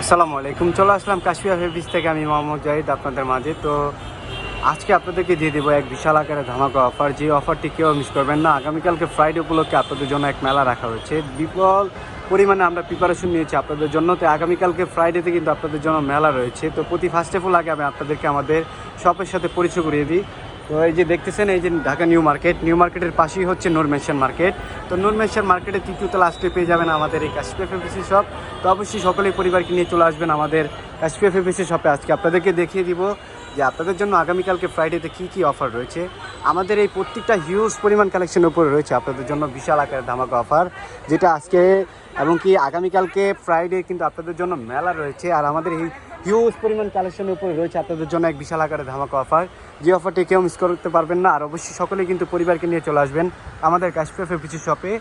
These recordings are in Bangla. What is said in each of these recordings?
আসসালামু আলাইকুম। চলে আসলাম কাশ্মীর ফেব্রিক্স থেকে, আমি মোহাম্মদ জাহিদ আপনাদের মাঝে। তো আজকে আপনাদেরকে দিয়ে দেবো এক বিশাল আকারে ধামাকা অফার। যে অফারটি কেউ মিস করবেন না, আগামীকালকে ফ্রাইডে উপলক্ষে আপনাদের জন্য এক মেলা রাখা হয়েছে। বিপুল পরিমাণে আমরা প্রিপারেশন নিয়েছি আপনাদের জন্য। তো আগামীকালকে ফ্রাইডেতে কিন্তু আপনাদের জন্য মেলা রয়েছে। তো প্রতি ফার্স্ট অফ অল আগে আমি আপনাদেরকে আমাদের শপের সাথে পরিচয় করিয়ে দিই। তো এই যে দেখতেছেন, এই যে ঢাকা নিউ মার্কেট। নিউ মার্কেটের পাশেই হচ্ছে নূর মেনশন মার্কেট। তো নূর মেনশন মার্কেটের তৃতীয়তে লাস্টে পেয়ে যাবেন আমাদের এই কাশ্মীর ফেব্রিসি শপ তো অবশ্যই সকলেই পরিবারকে নিয়ে চলে আসবেন আমাদের কাশ্মীর ফেব্রিসি শপে আজকে আপনাদেরকে দেখিয়ে দিব যে আপনাদের জন্য আগামীকালকে ফ্রাইডেতে কী কী অফার রয়েছে। আমাদের এই প্রত্যেকটা হিউজ পরিমাণ কালেকশনের উপরে রয়েছে আপনাদের জন্য বিশাল আকারের ধামাকা অফার যেটা আজকে এবং কি আগামীকালকে ফ্রাইডে কিন্তু আপনাদের জন্য মেলা রয়েছে। আর আমাদের এই হিউজ পরিমাণ কালেকশনের উপরে রয়েছে আপনাদের জন্য এক বিশাল আকারে ধামাকা অফার যে অফারটি কেউ মিস করতে পারবেন না, আর অবশ্যই সকলেই কিন্তু পরিবারকে নিয়ে চলে আসবেন আমাদের কাশ্মীর কিছু শপে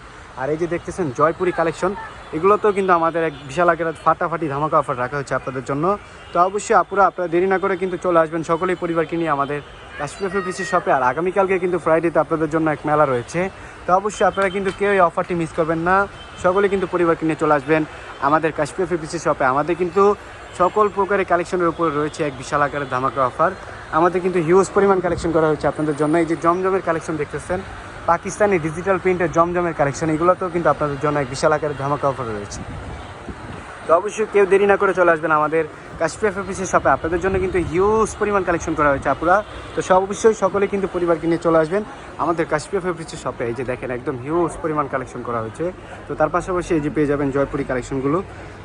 আর এই যে দেখতেছেন জয়পুরি কালেকশন এগুলোতেও কিন্তু আমাদের এক বিশাল আকারের ফাটাফাটি ধামাকা অফার রাখা হচ্ছে আপনাদের জন্য। তো অবশ্যই আপুরা আপনারা দেরি না করে কিন্তু চলে আসবেন, সকলেই পরিবারকে নিয়ে আমাদের কাশ্মীর পিসি শপে আর আগামীকালকে কিন্তু ফ্রাইডেতে আপনাদের জন্য এক মেলা রয়েছে। তো অবশ্যই আপনারা কিন্তু কেউ এই অফারটি মিস করবেন না। সকলে কিন্তু পরিবারকে নিয়ে চলে আসবেন। আমাদের কাশ্মীর পিসি শপে আমাদের কিন্তু সকল প্রকারের কালেকশনের উপরে রয়েছে এক বিশাল আকারের ধামাকা অফার আমাদের কিন্তু হিউজ পরিমাণ কালেকশন করা হয়েছে আপনাদের জন্য। এই যে জমজমের কালেকশন দেখতেছেন, পাকিস্তানি ডিজিটাল প্রিন্টের জমজমের কালেকশন এগুলোতেও কিন্তু আপনাদের জন্য এক বিশাল আকারের ধামাকা অফার রয়েছে। তো অবশ্যই কেউ দেরি না করে চলে আসবেন আমাদের কাশ্মীর অফিসের শপে আপনাদের জন্য কিন্তু হিউজ পরিমাণ কালেকশন করা হয়েছে আপুরা। তো সব অবশ্যই সকলে কিন্তু পরিবারকে নিয়ে চলে আসবেন আমাদের কাশ্মীর অফিসের শপে এই যে দেখেন, একদম হিউজ পরিমাণ কালেকশন করা হয়েছে। তো তার পাশাপাশি এই যে পেয়ে যাবেন জয়পুরি কালেকশনগুলো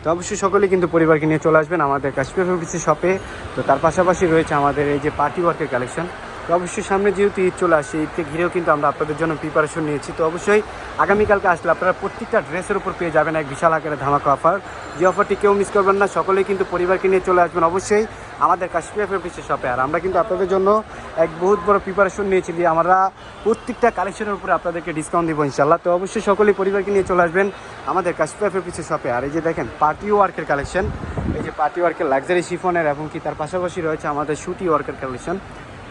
তো অবশ্যই সকলে কিন্তু পরিবারকে নিয়ে চলে আসবেন আমাদের কাশ্মীর অফিসের শপে তো তার পাশাপাশি রয়েছে আমাদের এই যে পার্টি ওয়ার্কের কালেকশন তো অবশ্যই সামনে যেহেতু ঈদ চলে আসে, ঈদকে ঘিরেও কিন্তু আমরা আপনাদের জন্য প্রিপারেশন নিয়েছি। তো অবশ্যই আগামীকালকে আসলে আপনারা প্রত্যেকটা ড্রেসের উপর পেয়ে যাবেন এক বিশাল আকারে ধামাকা অফার যে অফারটি কেউ মিস করবেন না, সকলেই কিন্তু পরিবারকে নিয়ে চলে আসবেন অবশ্যই আমাদের কাশ্মীর ফেব্রিক্সের শপে আর আমরা কিন্তু আপনাদের জন্য এক বহুত বড় প্রিপারেশন নিয়েছি যে আমরা প্রত্যেকটা কালেকশনের উপরে আপনাদেরকে ডিসকাউন্ট দিব ইনশাল্লাহ তো অবশ্যই সকলেই পরিবারকে নিয়ে চলে আসবেন আমাদের কাশ্মীর ফেব্রিক্সের শপে আর এই যে দেখেন পার্টি ওয়ার্কের কালেকশন এই যে পার্টি ওয়ার্কের লাক্সারি শিফনের এবং কি তার পাশাপাশি রয়েছে আমাদের সুটি ওয়ার্কের কালেকশন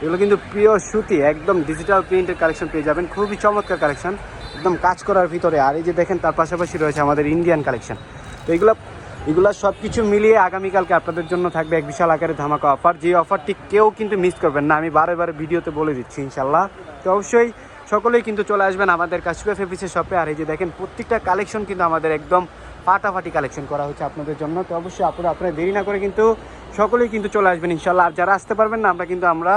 এগুলো কিন্তু পিওর সুতি, একদম ডিজিটাল প্রিন্টের কালেকশন পেয়ে যাবেন। খুবই চমৎকার কালেকশন একদম কাজ করার ভিতরে। আর এই যে দেখেন, তার পাশাপাশি রয়েছে আমাদের ইন্ডিয়ান কালেকশন তো এগুলো এগুলো সব কিছু মিলিয়ে আগামীকালকে আপনাদের জন্য থাকবে এক বিশাল আকারে ধামাকা অফার যে অফারটি কেউ কিন্তু মিস করবেন না, আমি বারে বারে ভিডিওতে বলে দিচ্ছি ইনশাল্লাহ তো অবশ্যই সকলেই কিন্তু চলে আসবেন আমাদের কাশ্মীর ফেফিসের শপে আর এই যে দেখেন, প্রত্যেকটা কালেকশন কিন্তু আমাদের একদম ফাটাফাটি কালেকশন করা হচ্ছে আপনাদের জন্য। তো অবশ্যই আপনারা আপনারা দেরি না করে কিন্তু সকলেই কিন্তু চলে আসবেন ইনশাল্লাহ আর যারা আসতে পারবেন না, আমরা কিন্তু, আমরা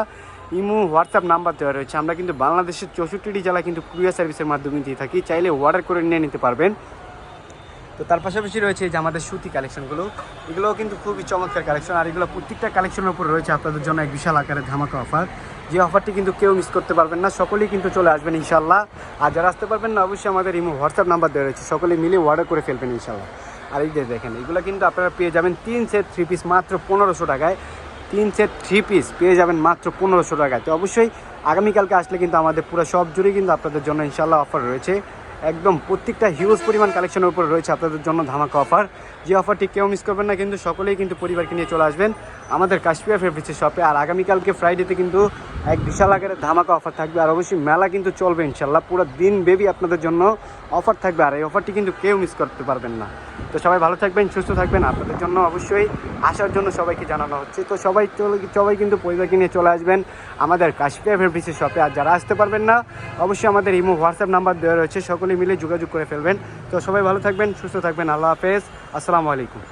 ইমো, হোয়াটসঅ্যাপ নাম্বার দেওয়া রয়েছে। আমরা কিন্তু বাংলাদেশের চৌষট্টিটি জেলা কিন্তু কুরিয়ার সার্ভিসের মাধ্যমে দিয়ে থাকি। চাইলে অর্ডার করে নিয়ে নিতে পারবেন। তো তার পাশাপাশি রয়েছে যে আমাদের সুতি কালেকশনগুলো, এগুলোও কিন্তু খুবই চমৎকার কালেকশন। আর এগুলো প্রত্যেকটা কালেকশনের উপর রয়েছে আপনাদের জন্য এক বিশাল আকারের ধামাকা অফার যে অফারটি কিন্তু কেউ মিস করতে পারবেন না, সকলেই কিন্তু চলে আসবেন ইনশাল্লাহ আর যারা আসতে পারবেন না, অবশ্যই আমাদের ইমো, হোয়াটসঅ্যাপ নাম্বার দেওয়া রয়েছে। সকলে মিলে অর্ডার করে ফেলবেন ইনশাল্লাহ আর এই যে দেখেন, এগুলো কিন্তু আপনারা পেয়ে যাবেন তিন সেট থ্রি পিস মাত্র পনেরোশো টাকায়। তিন সেট থ্রি পিস পেয়ে যাবেন মাত্র পনেরোশো টাকায়। তো অবশ্যই আগামীকালকে আসলে কিন্তু আমাদের পুরো সব জুড়ে কিন্তু আপনাদের জন্য ইনশাল্লাহ অফার রয়েছে। একদম প্রত্যেকটা হিউজ পরিমাণ কালেকশনের উপরে রয়েছে আপনাদের জন্য ধামাকা অফার যে অফারটি কেউ মিস করবেন না, কিন্তু সকলেই কিন্তু পরিবারকে নিয়ে চলে আসবেন আমাদের কাশ্মীর ফেব্রিক্সের শপে আর আগামীকালকে ফ্রাইডেতে কিন্তু এক বিশাল আকারে ধামাকা অফার থাকবে। আর অবশ্যই মেলা কিন্তু চলবে ইনশাল্লাহ। পুরো দিন বেবি আপনাদের জন্য অফার থাকবে। আর এই অফারটি কিন্তু কেউ মিস করতে পারবেন না। তো সবাই ভালো থাকবেন, সুস্থ থাকবেন। আপনাদের জন্য অবশ্যই আসার জন্য সবাইকে জানানো হচ্ছে। তো সবাই চলে, সবাই কিন্তু পরিবারকে নিয়ে চলে আসবেন আমাদের কাশ্মীর ফেব্রিক্সের শপে আর যারা আসতে পারবেন না, অবশ্যই আমাদের ইমো হোয়াটসঅ্যাপ নাম্বার দেওয়া রয়েছে। সকলে মিলে যোগাযোগ করে ফেলবেন। তো সবাই ভালো থাকবেন, সুস্থ থাকবেন। আল্লাহ হাফেজ। আসসালামু আলাইকুম।